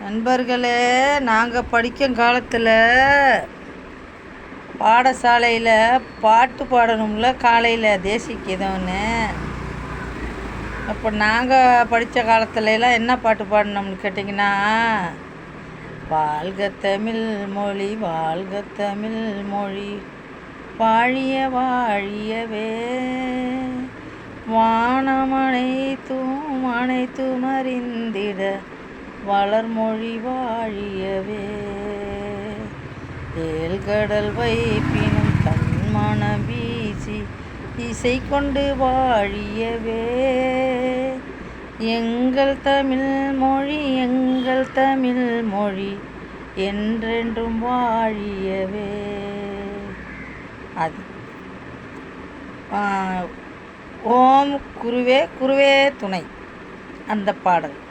நண்பர்களே நாங்கள் படிக்கும் காலத்தில் பாடசாலையில் பாட்டு பாடணும்ல காலையில் தேசிய அப்போ நாங்கள் படித்த காலத்துலலாம் என்ன பாட்டு பாடினோம்னு கேட்டிங்கன்னா வாழ்க தமிழ் மொழி வாழ்க தமிழ் மொழி வாழிய வாழியவே. வானமனை தூம் அனைத்தும் அறிந்திட வளர்மொழி வாழியவே. ஏழ்கடல் வைப்பினும் தன்மன வீசி இசை கொண்டு வாழியவே. எங்கள் தமிழ் மொழி எங்கள் தமிழ் மொழி என்றென்றும் வாழியவே. அது. ஓம் குருவே குருவே துணை. அந்த பாடல்.